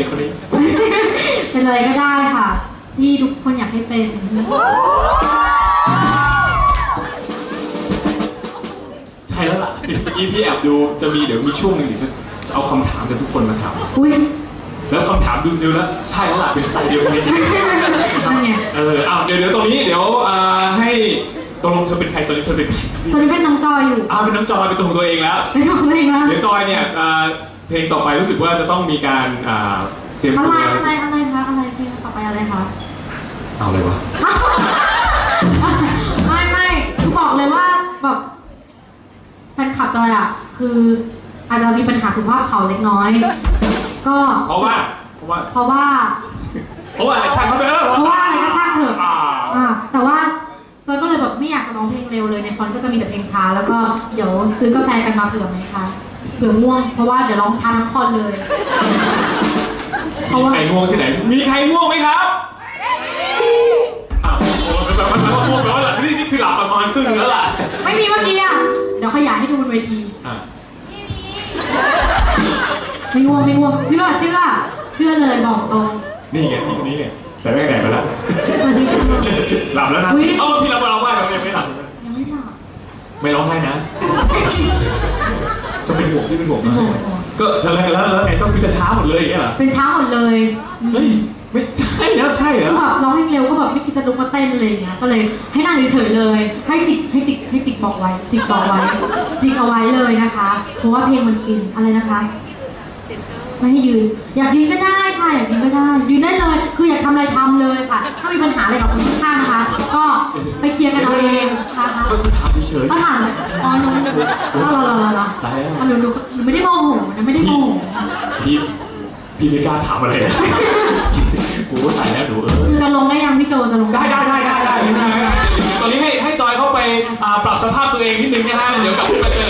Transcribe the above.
เด็กคนนี้ เป็นอะไรก็ได้ค่ะ ที่ทุกคนอยากให้เป็นใช่แล้วล่ะเมื่อกี้พี่แอบดูจะมีเดี๋ยวมีช่วงหนึ่งเดี๋ยวจะเอาคำถามจากทุกคนมาถามอุ้ยแล้วคำถามดูดูแล้วใช่แล้วล่ะเป็นสไตล์เดียวกันเลยนั่นไง เออเอาเดี๋ยวเดี๋ยวตรงนี้เดี๋ยวอ่าให้ ตกลงเธอเป็นใครตอนนี้เธอเป็นใครตอนนี้เป็นน้องจอยอยู่อ้าวเป็นน้องจอยเป็นตัวของตัวเองแล้วเป็นของตัวเองแล้วเดี๋ยวจอยเนี่ยอ่าเพลงต่อไปรู้สึกว่าจะต้องมีการอ่าเตรียมอะตัวไรอะไรอะไรคะอะไรเพลงต่อไปอะไรคะเอาเลยวะไม่ไม่คือบอกเลยว่าแบบแฟนคลับจอยอะคืออาจจะมีปัญหาสุขภาพเขาเล็กน้อย ก็เพราะว่า เพราะว่าเพราะว่าเพราะว่าอะไรช่างเขาไปเถอะเพราะว่าอะไร อนก็จะมีแต่เพลงช้า แล้วก็เดี๋ยวซื้อกาแฟกันมาเผื่อไหมคะเผื่อง่วงเพราะว่าเดี๋ยวร้องช้าทั้งคอนเลย เพราะมีว่า ใครง่วงที่ไหน มีใครง่วงไหมครับอ้าวโอ้แบบมันมันง่วงแล้วล่ะนี่นี่คือหลับประมาณครึ่งนึงแล้วล่ะไม่มีเมื่อกี้อะเดี๋ยวขยายให้ดูบนเวที อะไม่ง่วงไม่ง่วงเชื่อเชื่อเชื่อเลยบอกตรงนี่ไงพี่คนนี้เนี่ยใส่แว่นแดดไปแล้วสวัสดีค่ะ หลับแล้วนะ อุ๊ย เอ้าพี่เรา ยังไม่หลับไม่ร้องไห้นะจะเป็นห่วงพี่เป็นห่วงเป็นห่วงก็แล้วแล้วแล้วแล้วไงต้องพี่จะช้าหมดเลยอย่างเงี้ยเหรอเป็นเช้าหมดเลยเฮ้ยไม่ใช่นะใช่เหรก็อแบบร้องเพลงเร็วก็แบบไม่คิดจะลุกมาเต้นเลยอย่างเงี้ยก็เลยให้นั่งเฉยๆเลย ให้จิกให้จิกให้จิกบอกไว้ จิกบอกไว้จิกเอาไว้เลยนะคะ เพราะว่าเพลงมันกินอะไรนะคะไม่ให้ยืน อยากยืนก็ได้ค่ะอยากยืนก็ได้ ยืนได้เลย คืออยากทำอะไรทำเลยค่ะ ถ้ามีปัญหาอะไรกับคนข้างๆนะคะ ก็ไปเคลียร์กันเอาเองนะ คะก็คือถามเฉยก็ถามเลยอ๋อหนูอ๋อเหรอเหรอเหรอเหรอตายแล้วอ๋อหนูหนูหนูไม่ได้โมโหนะไม่ได้โมโหพี่พี่ไม่กล้าถามอะไรนะกูก็ตายแล้วหนูเออจะลงได้ยังพี่โจจะลงได้ได้ได้ได้ได้ได้ได้ตอนนี้ให้ให้จอยเข้าไปอ่าปรับสภาพตัวเองนิดนึงนะฮะเดี๋ยวกลับมาเจอกับจอยใหม่